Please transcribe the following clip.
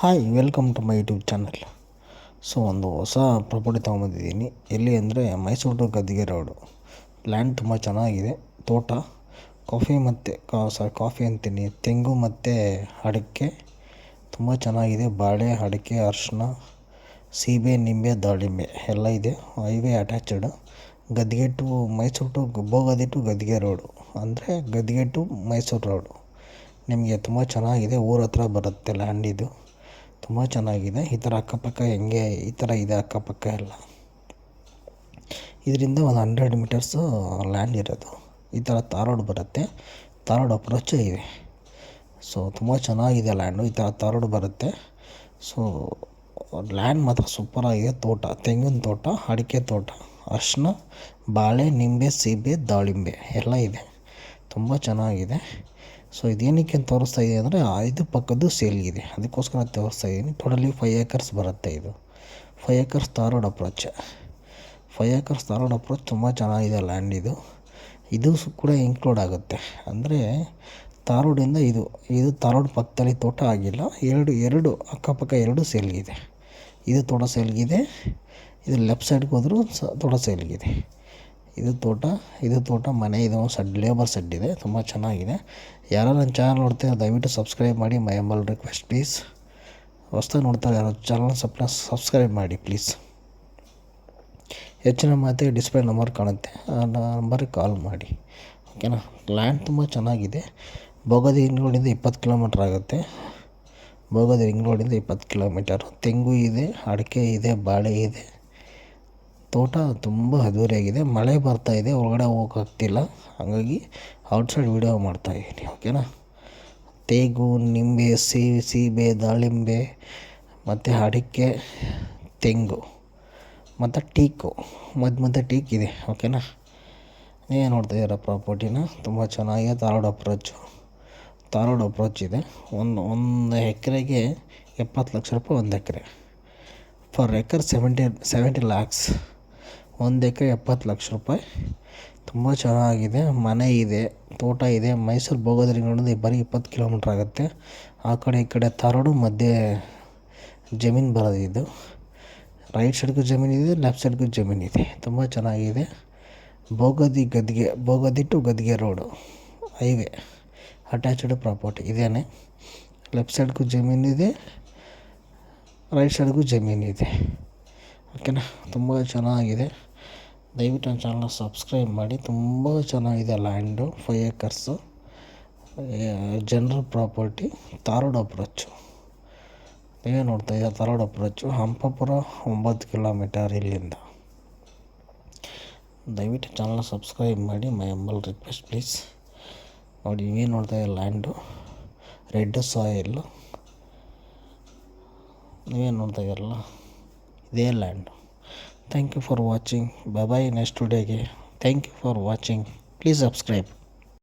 Hi, welcome to my YouTube channel. So, ಒಂದು ಹೊಸ property ತೊಗೊಂಬಂದಿದ್ದೀನಿ. ಎಲ್ಲಿ ಅಂದರೆ Mysuru to Gaddige road land ತುಂಬ ಚೆನ್ನಾಗಿದೆ. ತೋಟ ಕಾಫಿ ಮತ್ತು ಸಾರಿ ಕಾಫಿ ಅಂತೀನಿ. ತೆಂಗು ಮತ್ತು ಅಡಿಕೆ ತುಂಬ ಚೆನ್ನಾಗಿದೆ. ಬಾಳೆ, ಅಡಿಕೆ ಅರಿಶಿನ ಸೀಬೆ, ನಿಂಬೆ, ದಾಳಿಂಬೆ ಎಲ್ಲ ಇದೆ. Highway attached Gaddige to Mysuru to Bogadi to Gaddige road ಅಂದರೆ ಗದ್ದಿಗೆ ಟು ಮೈಸೂರು ರೋಡು ನಿಮಗೆ ತುಂಬ ಚೆನ್ನಾಗಿದೆ. ಊರ ಹತ್ರ ಬರುತ್ತೆ ಲ್ಯಾಂಡ್ ಇದು. ತುಂಬ ಚೆನ್ನಾಗಿದೆ. ಈ ಥರ ಅಕ್ಕಪಕ್ಕ ಹೆಂಗೆ ಈ ಥರ ಇದೆ ಅಕ್ಕಪಕ್ಕ ಎಲ್ಲ. ಇದರಿಂದ ಒಂದು ಹಂಡ್ರೆಡ್ ಮೀಟರ್ಸು ಲ್ಯಾಂಡ್ ಇರೋದು. ಈ ಥರ ತಾರ್ ಬರುತ್ತೆ. ತಾರ್ ರೋಡ್ ಅಪ್ರೋಚೇ ಇದೆ ಸೊ, ತುಂಬ ಚೆನ್ನಾಗಿದೆ ಲ್ಯಾಂಡು. ಈ ಥರ ತಾರ್ ಬರುತ್ತೆ. ಸೊ, ಲ್ಯಾಂಡ್ ಮಾತ್ರ ಸೂಪರಾಗಿದೆ ತೋಟ, ತೆಂಗಿನ ತೋಟ, ಅಡಿಕೆ ತೋಟ, ಅರಿಶಿನ, ಬಾಳೆ, ನಿಂಬೆ, ಸೀಬೆ, ದಾಳಿಂಬೆ ಎಲ್ಲ ಇದೆ. ತುಂಬ ಚೆನ್ನಾಗಿದೆ. ಸೊ ಇದೇನಕ್ಕೆ ಅಂತ ತೋರಿಸ್ತಾ ಇದೆ ಅಂದರೆ ಇದು ಪಕ್ಕದ್ದು ಸೇಲ್ಗಿದೆ ಅದಕ್ಕೋಸ್ಕರ ತೋರಿಸ್ತಾ ಇದ್ದೀನಿ ಟೋಟಲಿ ಫೈವ್ ಏಕರ್ಸ್ ಬರುತ್ತೆ ಇದು. Five acres tar road road approach five acres tar road road approach ತುಂಬ ಚೆನ್ನಾಗಿದೆ ಲ್ಯಾಂಡ್ ಇದು. ಇದು ಕೂಡ ಇನ್ಕ್ಲೂಡ್ ಆಗುತ್ತೆ. ಅಂದರೆ ತಾರೋಡಿಂದ ರೋಡಿಂದ ಇದು ಇದು ತಾರೋಡ್ ಪಕ್ಕದಲ್ಲಿ ತೋಟ ಆಗಿಲ್ಲ. ಎರಡು ಎರಡು ಅಕ್ಕಪಕ್ಕ ಎರಡು ಸೇಲ್ಗಿದೆ ಇದು. ತೋಟ ಸೇಲ್ಗಿದೆ ಇದು. ಲೆಫ್ಟ್ ಸೈಡ್ಗೆ ಹೋದರೂ ಸ, ತೋಟ ಸೇಲ್ಗಿದೆ ಇದು ತೋಟ ಇದು ತೋಟ ಮನೆ, ಇದು ಸಡ್, ಲೇಬರ್ ಸೆಡ್ ಇದೆ, ತುಂಬ ಚೆನ್ನಾಗಿದೆ. ಯಾರು ನನ್ನ ಚಾನಲ್ ನೋಡ್ತೀರ ದಯವಿಟ್ಟು ಸಬ್ಸ್ಕ್ರೈಬ್ ಮಾಡಿ, ಮೈ ಎಂಬಲ್ ರಿಕ್ವೆಸ್ಟ್ ಪ್ಲೀಸ್ ಹೊಸ್ದಾಗಿ ನೋಡ್ತಾರೆ ಯಾರೋ, ಚಾನಲ್ ಸಪ್ನ ಸಬ್ಸ್ಕ್ರೈಬ್ ಮಾಡಿ ಪ್ಲೀಸ್ ಹೆಚ್ಚಿನ ಮಾತಿ ಡಿಸ್ಪ್ಲೇ ನಂಬರ್ ಕಾಣುತ್ತೆ, ಆ ನಂಬರಿಗೆ ಕಾಲ್ ಮಾಡಿ. ಓಕೆನಾ ಲ್ಯಾಂಡ್ ತುಂಬ ಚೆನ್ನಾಗಿದೆ. ಬೋಗದಿ ರಿಂಗ್ ರೋಡಿಂದ ಇಪ್ಪತ್ತು ಕಿಲೋಮೀಟ್ರ್ ಆಗುತ್ತೆ. ಬೋಗದಿ ರಿಂಗ್ ರೋಡಿಂದ ಇಪ್ಪತ್ತು ಕಿಲೋಮೀಟರ್ ತೆಂಗು ಇದೆ, ಅಡಿಕೆ ಇದೆ, ಬಾಳೆ ಇದೆ. ತೋಟ ತುಂಬ ಅದ್ದೂರಿಯಾಗಿದೆ. ಮಳೆ ಬರ್ತಾ ಇದೆ ಒಳಗಡೆ ಹೋಗೋಕ್ಕಾಗ್ತಿಲ್ಲ ಹಾಗಾಗಿ ಔಟ್ಸೈಡ್ ವೀಡಿಯೋ ಮಾಡ್ತಾಯಿದ್ದೀನಿ ಓಕೆನಾ ತೇಗು, ನಿಂಬೆ ಸೀ ಸೀಬೆ, ದಾಳಿಂಬೆ, ಮತ್ತು ಅಡಿಕೆ, ತೆಂಗು, ಮತ್ತು ಟೀಕು ಮಧ್ಯ ಮಧ್ಯೆ ಟೀಕ್ ಇದೆ ಓಕೆನಾ ನೀವೇ ನೋಡ್ತಾಯಿದ್ದೀರ ಪ್ರಾಪರ್ಟಿನ ತುಂಬ ಚೆನ್ನಾಗಿದೆ ತಾರೋಡ್ ಅಪ್ರೋಚು ತಾರೋಡ್ ಅಪ್ರೋಚ್ ಇದೆ. ಒಂದು ಒಂದು ಎಕರೆಗೆ ಎಪ್ಪತ್ತು ಲಕ್ಷ ರೂಪಾಯಿ ಒಂದು ಎಕರೆ. For acre seventy seventy lakhs ಒಂದು ಎಕರೆ ಎಪ್ಪತ್ತು ಲಕ್ಷ ರೂಪಾಯಿ. ತುಂಬ ಚೆನ್ನಾಗಿದೆ, ಮನೆ ಇದೆ, ತೋಟ ಇದೆ. ಮೈಸೂರು ನೋಡಿದ್ರೆ ಬರೀ ಇಪ್ಪತ್ತು ಕಿಲೋಮೀಟ್ರ್ ಆಗುತ್ತೆ. ಆ ಕಡೆ, ಈ ಕಡೆ ತಾರೋಡು, ಮಧ್ಯೆ ಜಮೀನು ಬರೋದು ಇದು. ರೈಟ್ ಸೈಡ್ಗೂ ಜಮೀನಿದೆ ಲೆಫ್ಟ್ ಸೈಡ್ಗೂ ಜಮೀನಿದೆ ತುಂಬ ಚೆನ್ನಾಗಿದೆ. Bogadi Gaddige Bogadi to Gaddige road. Highway, attached property ಇದೇನೆ. ಲೆಫ್ಟ್ ಸೈಡ್ಗೂ ಜಮೀನಿದೆ ರೈಟ್ ಸೈಡ್ಗೂ ಜಮೀನಿದೆ ಓಕೆನಾ? ತುಂಬ ಚೆನ್ನಾಗಿದೆ. ದಯವಿಟ್ಟು ನನ್ನ ಚಾನಲ್ನ ಸಬ್ಸ್ಕ್ರೈಬ್ ಮಾಡಿ. ತುಂಬ ಚೆನ್ನಾಗಿದೆ land five acres general property tar road approach ನೀವೇ ನೋಡ್ತಾ ಇದ್ದೀರ ತಾರೋಡ್ ಅಪ್ರೋಚು ಹಂಪಾಪುರ ಒಂಬತ್ತು ಕಿಲೋಮೀಟರ್ ಇಲ್ಲಿಂದ. ದಯವಿಟ್ಟು ಚಾನಲ್ನ ಸಬ್ಸ್ಕ್ರೈಬ್ ಮಾಡಿ. ಮೈ ಎಂಬಲ್ ರಿಕ್ವೆಸ್ಟ್ ಪ್ಲೀಸ್ ನೋಡಿ ನೀವೇ ಇದ್ದ ಲ್ಯಾಂಡು ರೆಡ್ ಸಾಯಿಲ್ ನೀವೇ ನೋಡ್ತಾ ಇದ್ದೀರಲ್ಲ, ಇದೇ land thank you for watching bye bye next today के thank you for watching please subscribe